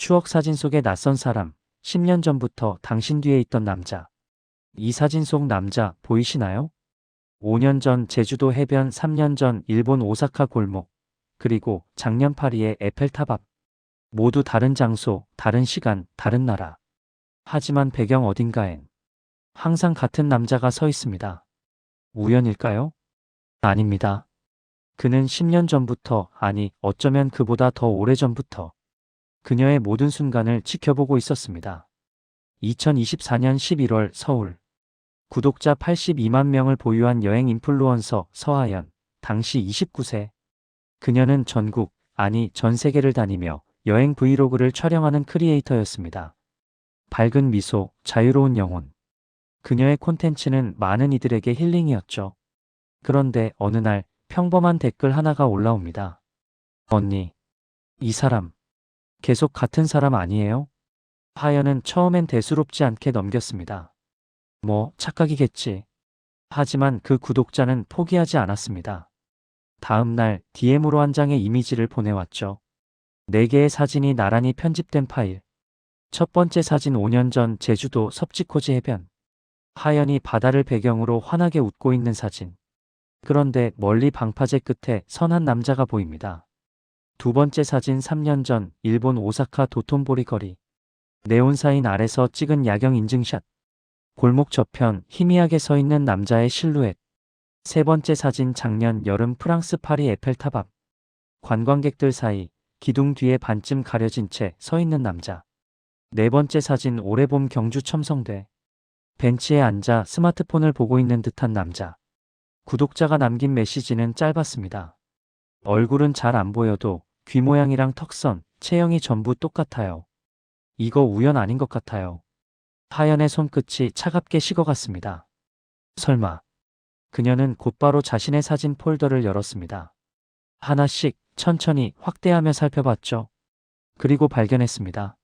추억 사진 속의 낯선 사람, 10년 전부터 당신 뒤에 있던 남자. 이 사진 속 남자 보이시나요? 5년 전 제주도 해변, 3년 전 일본 오사카 골목, 그리고 작년 파리의 에펠탑 앞. 모두 다른 장소, 다른 시간, 다른 나라. 하지만 배경 어딘가엔 항상 같은 남자가 서 있습니다. 우연일까요? 아닙니다. 그는 10년 전부터, 아니, 어쩌면 그보다 더 오래 전부터 그녀의 모든 순간을 지켜보고 있었습니다. 2024년 11월 서울. 구독자 82만 명을 보유한 여행 인플루언서 서하연, 당시 29세. 그녀는 전국, 아니 전 세계를 다니며 여행 브이로그를 촬영하는 크리에이터였습니다. 밝은 미소, 자유로운 영혼. 그녀의 콘텐츠는 많은 이들에게 힐링이었죠. 그런데 어느 날 평범한 댓글 하나가 올라옵니다. 언니, 이 사람, 계속 같은 사람 아니에요? 하연은 처음엔 대수롭지 않게 넘겼습니다. 뭐, 착각이겠지. 하지만 그 구독자는 포기하지 않았습니다. 다음 날 DM으로 한 장의 이미지를 보내왔죠. 네 개의 사진이 나란히 편집된 파일. 첫 번째 사진 5년 전 제주도 섭지코지 해변. 하연이 바다를 배경으로 환하게 웃고 있는 사진. 그런데 멀리 방파제 끝에 선 한 남자가 보입니다. 두 번째 사진 3년 전 일본 오사카 도톤보리 거리. 네온사인 아래서 찍은 야경 인증샷. 골목 저편 희미하게 서 있는 남자의 실루엣. 세 번째 사진 작년 여름 프랑스 파리 에펠탑 앞. 관광객들 사이 기둥 뒤에 반쯤 가려진 채 서 있는 남자. 네 번째 사진 올해 봄 경주 첨성대. 벤치에 앉아 스마트폰을 보고 있는 듯한 남자. 구독자가 남긴 메시지는 짧았습니다. 얼굴은 잘 안 보여도 귀 모양이랑 턱선, 체형이 전부 똑같아요. 이거 우연 아닌 것 같아요. 하연의 손끝이 차갑게 식어갔습니다. 설마. 그녀는 곧바로 자신의 사진 폴더를 열었습니다. 하나씩 천천히 확대하며 살펴봤죠. 그리고 발견했습니다.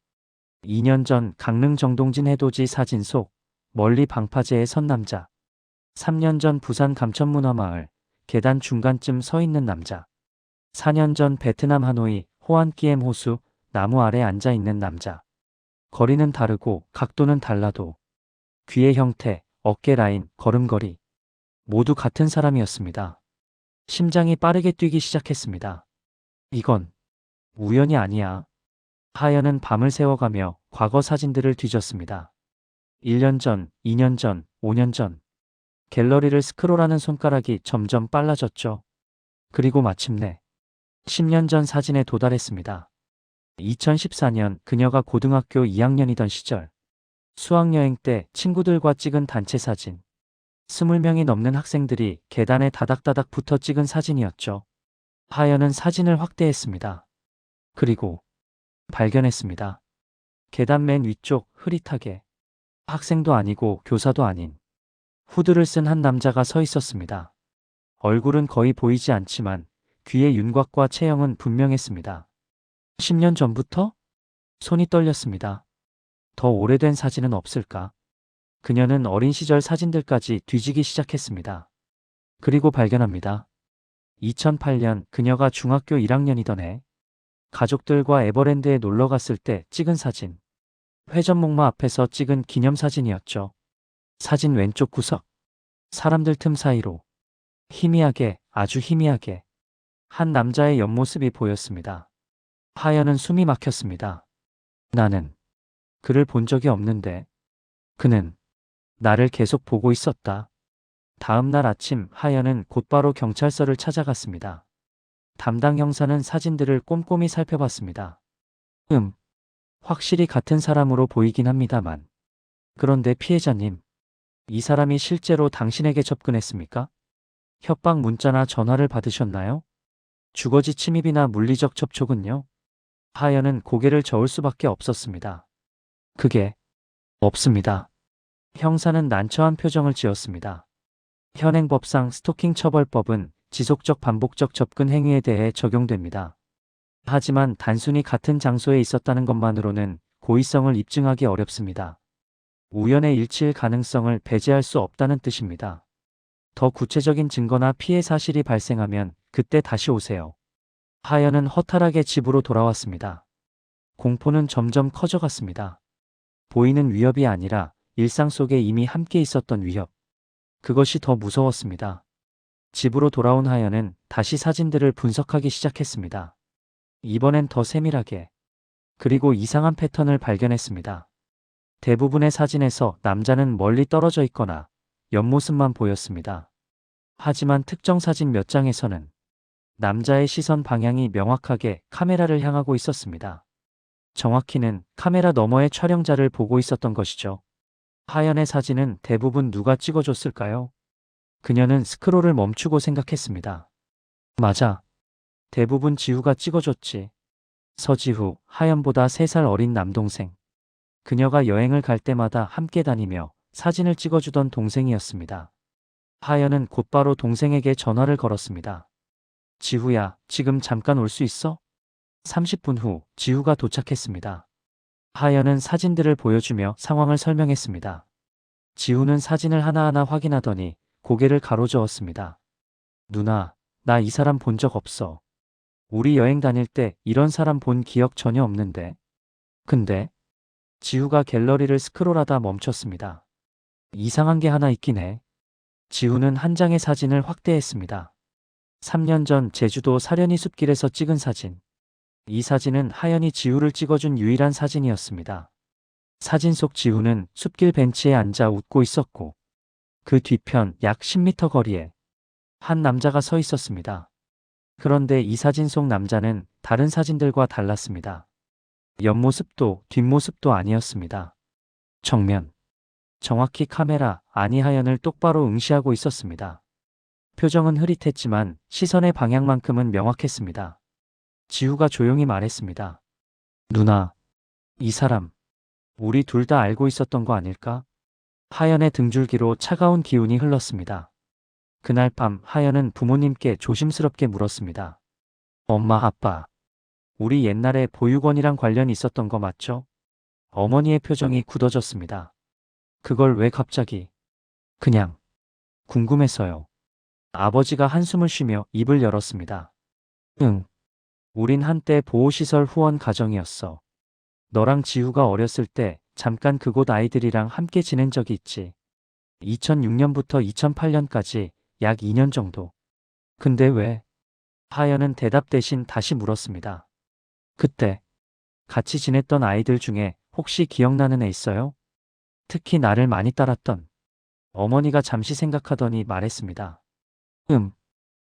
2년 전 강릉 정동진 해돋이 사진 속 멀리 방파제에 선 남자. 3년 전 부산 감천문화마을 계단 중간쯤 서 있는 남자. 4년 전 베트남 하노이 호안끼엠 호수 나무 아래 앉아 있는 남자. 거리는 다르고 각도는 달라도 귀의 형태, 어깨 라인, 걸음걸이 모두 같은 사람이었습니다. 심장이 빠르게 뛰기 시작했습니다. 이건 우연이 아니야. 하연은 밤을 새워가며 과거 사진들을 뒤졌습니다. 1년 전, 2년 전, 5년 전. 갤러리를 스크롤하는 손가락이 점점 빨라졌죠. 그리고 마침내 10년 전 사진에 도달했습니다. 2014년 그녀가 고등학교 2학년이던 시절 수학여행 때 친구들과 찍은 단체 사진. 20명이 넘는 학생들이 계단에 다닥다닥 붙어 찍은 사진이었죠. 하연은 사진을 확대했습니다. 그리고 발견했습니다. 계단 맨 위쪽 흐릿하게 학생도 아니고 교사도 아닌 후드를 쓴 한 남자가 서 있었습니다. 얼굴은 거의 보이지 않지만 귀의 윤곽과 체형은 분명했습니다. 10년 전부터? 손이 떨렸습니다. 더 오래된 사진은 없을까? 그녀는 어린 시절 사진들까지 뒤지기 시작했습니다. 그리고 발견합니다. 2008년 그녀가 중학교 1학년이던 해 가족들과 에버랜드에 놀러 갔을 때 찍은 사진. 회전목마 앞에서 찍은 기념사진이었죠. 사진 왼쪽 구석. 사람들 틈 사이로 희미하게 아주 희미하게 한 남자의 옆모습이 보였습니다. 하연은 숨이 막혔습니다. 나는 그를 본 적이 없는데 그는 나를 계속 보고 있었다. 다음 날 아침 하연은 곧바로 경찰서를 찾아갔습니다. 담당 형사는 사진들을 꼼꼼히 살펴봤습니다. 음, 확실히 같은 사람으로 보이긴 합니다만. 그런데 피해자님, 이 사람이 실제로 당신에게 접근했습니까? 협박 문자나 전화를 받으셨나요? 주거지 침입이나 물리적 접촉은요? 하연은 고개를 저을 수밖에 없었습니다. 그게 없습니다. 형사는 난처한 표정을 지었습니다. 현행법상 스토킹 처벌법은 지속적 반복적 접근 행위에 대해 적용됩니다. 하지만 단순히 같은 장소에 있었다는 것만으로는 고의성을 입증하기 어렵습니다. 우연의 일치일 가능성을 배제할 수 없다는 뜻입니다. 더 구체적인 증거나 피해 사실이 발생하면 그때 다시 오세요. 하연은 허탈하게 집으로 돌아왔습니다. 공포는 점점 커져갔습니다. 보이는 위협이 아니라 일상 속에 이미 함께 있었던 위협. 그것이 더 무서웠습니다. 집으로 돌아온 하연은 다시 사진들을 분석하기 시작했습니다. 이번엔 더 세밀하게. 그리고 이상한 패턴을 발견했습니다. 대부분의 사진에서 남자는 멀리 떨어져 있거나 옆모습만 보였습니다. 하지만 특정 사진 몇 장에서는 남자의 시선 방향이 명확하게 카메라를 향하고 있었습니다. 정확히는 카메라 너머의 촬영자를 보고 있었던 것이죠. 하연의 사진은 대부분 누가 찍어줬을까요? 그녀는 스크롤을 멈추고 생각했습니다. 맞아. 대부분 지우가 찍어줬지. 서지후, 하연보다 3살 어린 남동생. 그녀가 여행을 갈 때마다 함께 다니며 사진을 찍어주던 동생이었습니다. 하연은 곧바로 동생에게 전화를 걸었습니다. 지후야, 지금 잠깐 올 수 있어? 30분 후, 지후가 도착했습니다. 하연은 사진들을 보여주며 상황을 설명했습니다. 지후는 사진을 하나하나 확인하더니 고개를 가로저었습니다. 누나, 나 이 사람 본 적 없어. 우리 여행 다닐 때 이런 사람 본 기억 전혀 없는데. 근데 지후가 갤러리를 스크롤하다 멈췄습니다. 이상한 게 하나 있긴 해. 지후는 한 장의 사진을 확대했습니다. 3년 전 제주도 사려니 숲길에서 찍은 사진. 이 사진은 하연이 지후를 찍어준 유일한 사진이었습니다. 사진 속 지후는 숲길 벤치에 앉아 웃고 있었고, 그 뒤편 약 10m 거리에 한 남자가 서 있었습니다. 그런데 이 사진 속 남자는 다른 사진들과 달랐습니다. 옆모습도 뒷모습도 아니었습니다. 정면. 정확히 카메라 아니 하연을 똑바로 응시하고 있었습니다. 표정은 흐릿했지만 시선의 방향만큼은 명확했습니다. 지우가 조용히 말했습니다. 누나, 이 사람, 우리 둘 다 알고 있었던 거 아닐까? 하연의 등줄기로 차가운 기운이 흘렀습니다. 그날 밤 하연은 부모님께 조심스럽게 물었습니다. 엄마, 아빠, 우리 옛날에 보육원이랑 관련이 있었던 거 맞죠? 어머니의 표정이 굳어졌습니다. 그걸 왜 갑자기? 그냥 궁금해서요. 아버지가 한숨을 쉬며 입을 열었습니다. 응. 우린 한때 보호시설 후원 가정이었어. 너랑 지우가 어렸을 때 잠깐 그곳 아이들이랑 함께 지낸 적이 있지. 2006년부터 2008년까지 약 2년 정도. 근데 왜? 하연은 대답 대신 다시 물었습니다. 그때 같이 지냈던 아이들 중에 혹시 기억나는 애 있어요? 특히 나를 많이 따랐던 어머니가 잠시 생각하더니 말했습니다. 음,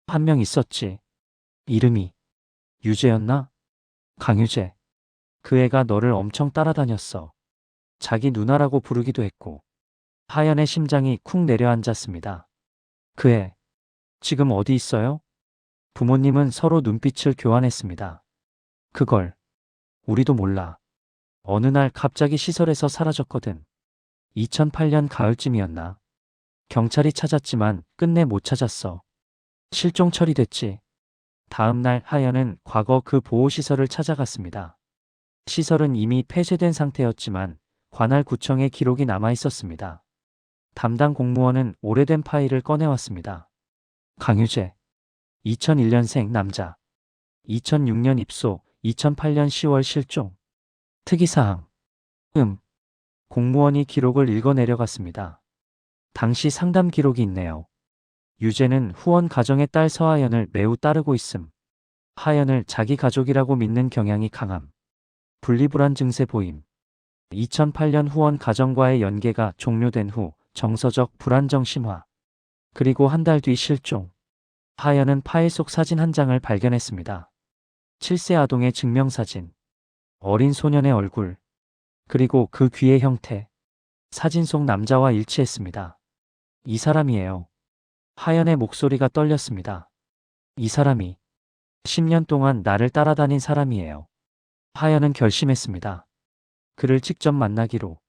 한 명 있었지. 이름이 유재였나? 강유재. 그 애가 너를 엄청 따라다녔어. 자기 누나라고 부르기도 했고. 하연의 심장이 쿵 내려앉았습니다. 그 애, 지금 어디 있어요? 부모님은 서로 눈빛을 교환했습니다. 그걸, 우리도 몰라. 어느 날 갑자기 시설에서 사라졌거든. 2008년 가을쯤이었나. 경찰이 찾았지만 끝내 못 찾았어. 실종 처리됐지. 다음 날 하연은 과거 그 보호시설을 찾아갔습니다. 시설은 이미 폐쇄된 상태였지만 관할 구청에 기록이 남아 있었습니다. 담당 공무원은 오래된 파일을 꺼내왔습니다. 강유재. 2001년생 남자. 2006년 입소, 2008년 10월 실종. 특이사항. 음. 공무원이 기록을 읽어 내려갔습니다. 당시 상담 기록이 있네요. 유재는 후원 가정의 딸 서하연을 매우 따르고 있음. 하연을 자기 가족이라고 믿는 경향이 강함. 분리불안 증세 보임. 2008년 후원 가정과의 연계가 종료된 후 정서적 불안정 심화. 그리고 한 달 뒤 실종. 하연은 파일 속 사진 한 장을 발견했습니다. 7세 아동의 증명사진. 어린 소년의 얼굴. 그리고 그 귀의 형태. 사진 속 남자와 일치했습니다. 이 사람이에요. 하연의 목소리가 떨렸습니다. 이 사람이 10년 동안 나를 따라다닌 사람이에요. 하연은 결심했습니다. 그를 직접 만나기로.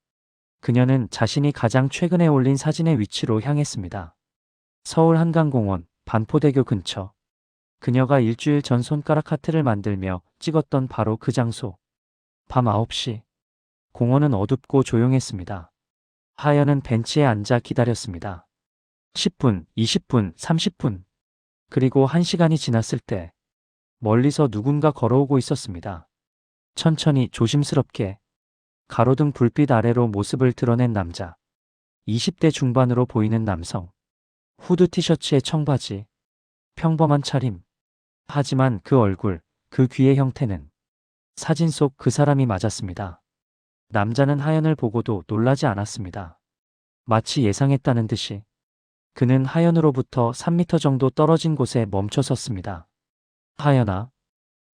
그녀는 자신이 가장 최근에 올린 사진의 위치로 향했습니다. 서울 한강공원 반포대교 근처. 그녀가 일주일 전 손가락 하트를 만들며 찍었던 바로 그 장소. 밤 9시. 공원은 어둡고 조용했습니다. 하연은 벤치에 앉아 기다렸습니다. 10분, 20분, 30분. 그리고 1시간이 지났을 때 멀리서 누군가 걸어오고 있었습니다. 천천히 조심스럽게 가로등 불빛 아래로 모습을 드러낸 남자. 20대 중반으로 보이는 남성. 후드 티셔츠에 청바지. 평범한 차림. 하지만 그 얼굴, 그 귀의 형태는 사진 속 그 사람이 맞았습니다. 남자는 하연을 보고도 놀라지 않았습니다. 마치 예상했다는 듯이 그는 하연으로부터 3미터 정도 떨어진 곳에 멈춰 섰습니다. 하연아.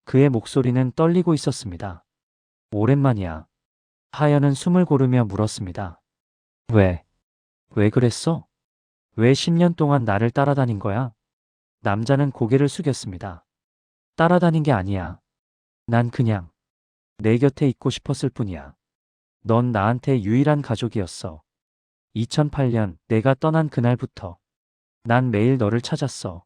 그의 목소리는 떨리고 있었습니다. 오랜만이야. 하연은 숨을 고르며 물었습니다. 왜? 왜 그랬어? 왜 10년 동안 나를 따라다닌 거야? 남자는 고개를 숙였습니다. 따라다닌 게 아니야. 난 그냥 내 곁에 있고 싶었을 뿐이야. 넌 나한테 유일한 가족이었어. 2008년 내가 떠난 그날부터 난 매일 너를 찾았어.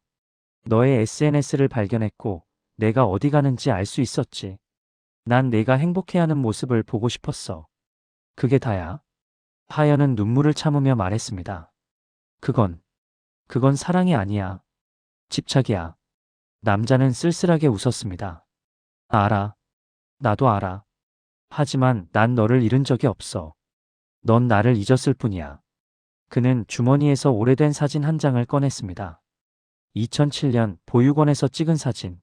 너의 SNS를 발견했고 내가 어디 가는지 알 수 있었지. 난 내가 행복해하는 모습을 보고 싶었어. 그게 다야. 하연은 눈물을 참으며 말했습니다. 그건, 그건 사랑이 아니야. 집착이야. 남자는 쓸쓸하게 웃었습니다. 알아. 나도 알아. 하지만 난 너를 잃은 적이 없어. 넌 나를 잊었을 뿐이야. 그는 주머니에서 오래된 사진 한 장을 꺼냈습니다. 2007년 보육원에서 찍은 사진.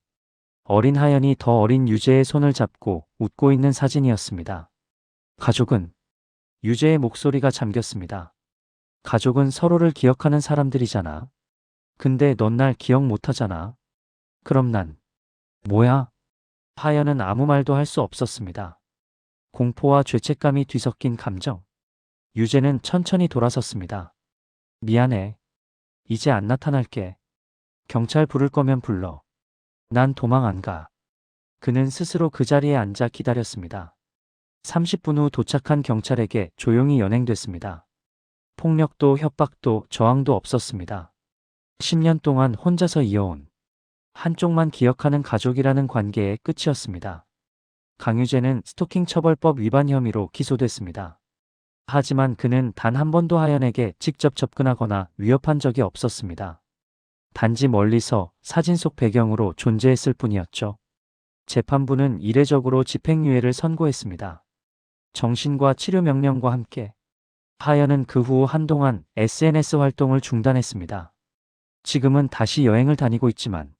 어린 하연이 더 어린 유재의 손을 잡고 웃고 있는 사진이었습니다. 가족은 유재의 목소리가 잠겼습니다. 가족은 서로를 기억하는 사람들이잖아. 근데 넌 날 기억 못하잖아. 그럼 난 뭐야? 하연은 아무 말도 할 수 없었습니다. 공포와 죄책감이 뒤섞인 감정. 유재는 천천히 돌아섰습니다. 미안해. 이제 안 나타날게. 경찰 부를 거면 불러. 난 도망 안 가. 그는 스스로 그 자리에 앉아 기다렸습니다. 30분 후 도착한 경찰에게 조용히 연행됐습니다. 폭력도 협박도 저항도 없었습니다. 10년 동안 혼자서 이어온 한쪽만 기억하는 가족이라는 관계의 끝이었습니다. 강유재는 스토킹 처벌법 위반 혐의로 기소됐습니다. 하지만 그는 단 한 번도 하연에게 직접 접근하거나 위협한 적이 없었습니다. 단지 멀리서 사진 속 배경으로 존재했을 뿐이었죠. 재판부는 이례적으로 집행유예를 선고했습니다. 정신과 치료 명령과 함께 하연은 그 후 한동안 SNS 활동을 중단했습니다. 지금은 다시 여행을 다니고 있지만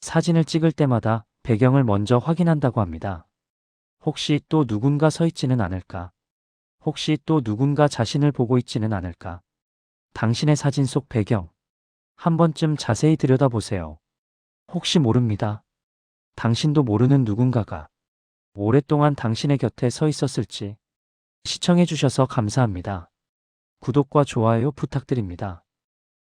사진을 찍을 때마다 배경을 먼저 확인한다고 합니다. 혹시 또 누군가 서 있지는 않을까? 혹시 또 누군가 자신을 보고 있지는 않을까? 당신의 사진 속 배경. 한 번쯤 자세히 들여다보세요. 혹시 모릅니다. 당신도 모르는 누군가가 오랫동안 당신의 곁에 서 있었을지. 시청해주셔서 감사합니다. 구독과 좋아요 부탁드립니다.